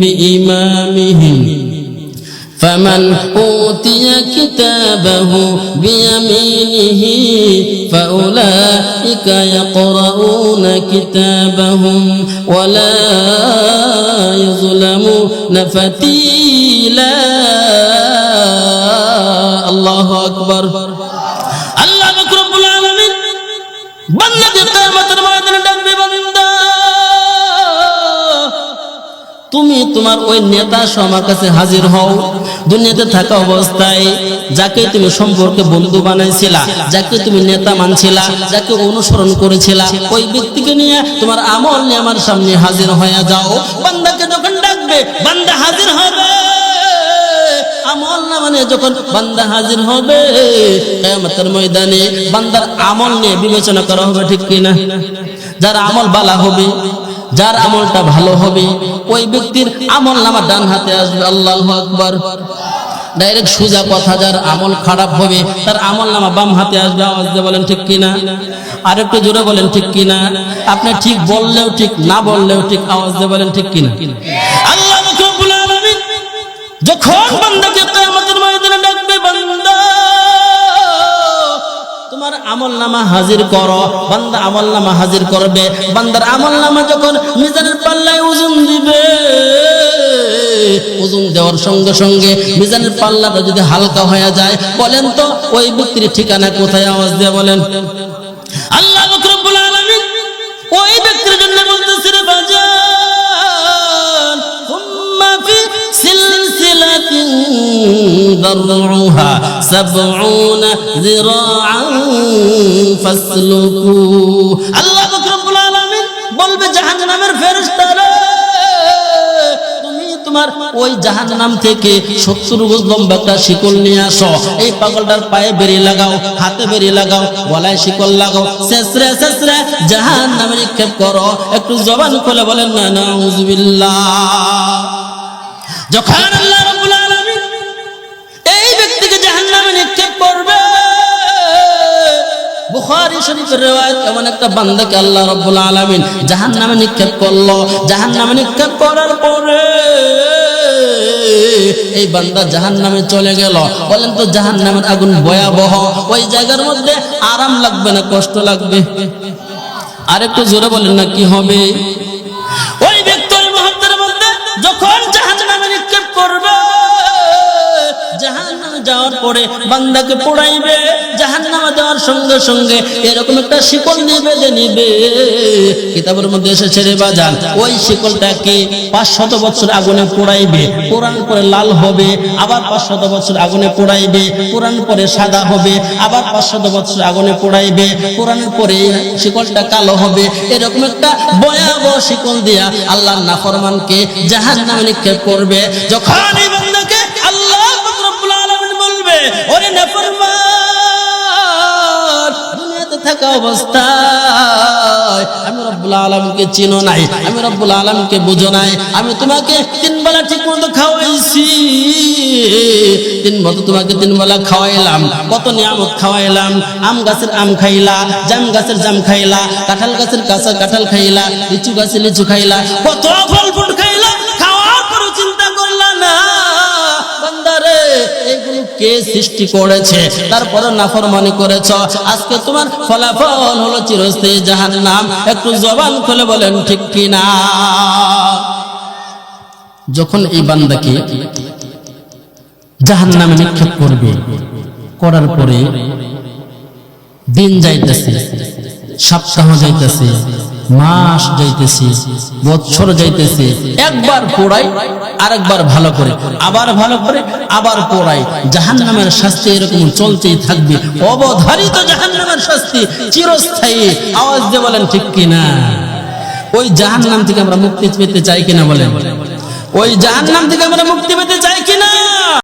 بإمامهم فمن أوتي كتابه بيمينه فأولئك يقرؤون كتابهم ولا يظلمون فتيلا الله أكبر. তোমার ওই নেতা আমার কাছে হাজির হও। দুনিয়াতে থাকা অবস্থায় যাকে তুমি সম্পর্কে বন্ধু বানাইছিলা, যাকে তুমি নেতা মানছিলা, যাকে অনুসরণ করেছিলা, ওই ব্যক্তিকে নিয়ে তোমার আমল নিয়ে আমার সামনে হাজির হয়ে যাও। বান্দাকে যখন ডাকবে, বান্দা হাজির হবে। আমল না মানে যখন বান্দা হাজির হবে, কিয়ামতের ময়দানে বান্দার আমল নিয়ে বিবেচনা করা হবে ঠিক কিনা? যার আমল বালা হবে যার আমলটা ভালো হবে, ওই ব্যক্তির আমল নামা ডান হাতে আসবে, আল্লাহ আকবার। ডাইরেক্ট সোজা কথা, যার আমল খারাপ হবে, তার আমল নামা বাম হাতে আসবে, আওয়াজ দিয়ে বলেন, ঠিক কিনা? আর একটু জোরে বলেন, ঠিক কিনা? আপনি ঠিক বললেও ঠিক, না বললেও ঠিক, আওয়াজ দিয়ে বলেন, ঠিক কিনা? আল্লাহ যখন বান্দাকে আমল নামা হাজির করো, বান্দা আমল নামা হাজির করবে। বান্দার আমল নামা যখন মিজানের পাল্লায় ওজন দিবে ওজন দেওয়ার সঙ্গে সঙ্গে মিজানের পাল্লাটা যদি হালকা হয়ে যায়, বলেন তো, ওই ব্যক্তির ঠিকানা কোথায়? আওয়াজ দিয়ে বলেন। ذرعها سبعون ذراعا فاسلكوه আল্লাহ রব্বুল আলামিন বলবে জাহান্নামের ফেরেশতারা তুমি তোমার ওই জাহান্নাম থেকে সত্তর গজ লম্বা একটা শিকল নিয়ে আসো এই পাগলটার পায়ে বেরিয়ে লাগাও হাতে বেরিয়ে লাগাও গলায় শিকল লাগাও শেষরে শেষরে জাহান্নামে নিক্ষেপ করো একটু জবান খুলে বলেন না নাউজুবিল্লাহ যখন আল্লাহ রাব্বুল আলামিন বুখারী শরীফের রিওয়ায়াত এমন একটা বান্দাকে আল্লাহ রাব্বুল আলামিন জাহান্নামে নিক্ষেপ করল। জাহান্নামে নিক্ষেপ করার পরে এই বান্দা জাহান নামে চলে গেল। বলেন তো জাহান নামের আগুন ভয়াবহ। ওই জায়গার মধ্যে আরাম লাগবে না, কষ্ট লাগবে? আরেকটু জোরে বলেন না, কি হবে? জাহান্নামে লাল হবে, আবার পাঁচ শত বছর আগুনে পোড়াইবে পোড়ান পরে সাদা হবে, আবার বছর আগুনে পোড়াইবে পোড়ানোর পরে শিকলটা কালো হবে। এরকম একটা ভয়াবহ শিকল দিয়া আল্লাহর নাফরমানকে জাহান্নামে নিক্ষেপ করবে। যখন তোমাকে তিন তোমাকে খাওয়াইলাম, কত খাওয়াইলাম, আম গাছের আম খাইলা, জাম গাছের জাম খাইলা, কাঁঠাল গাছের কাঁচা কাঁঠাল খাইলা, লিচু গাছের লিচু খাইলা, কত ফুল এগুলো কে সৃষ্টি করেছে? তারপরে করেছ। আজকে তোমার ফলাফল হলো চিরস্থায়ী জাহান্নাম। একটু জবান খুলে বলেন, ঠিক কিনা? যখন এই বান্দাকে জাহান্নামে নিক্ষেপ করবে, করার পরে দিন যাইতেছে, সপ্তাহ যাইতেছে মাস যাইতেছে, বৎসর যাইতেছে, একবার পোড়াই, আরেকবার ভালো করে, আবার ভালো করে, আবার পড়াই। পোড়াই জাহান্নামের শাস্তি এরকম চলতেই থাকবে। অবধারিত জাহান্নামের শাস্তি চিরস্থায়ী। আওয়াজ দিয়ে বলেন, ঠিক কিনা? ওই জাহান নাম থেকে আমরা মুক্তি পেতে চাই কিনা বলেন? ওই জাহান নাম থেকে আমরা মুক্তি পেতে চাই কিনা?